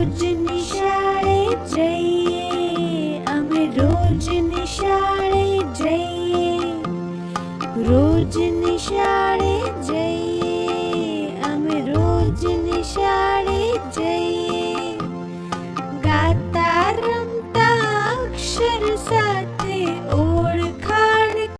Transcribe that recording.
રોજ નિશાળે જઈએ અમે રોજ નિશાળે જઈએ. રોજ નિશાળે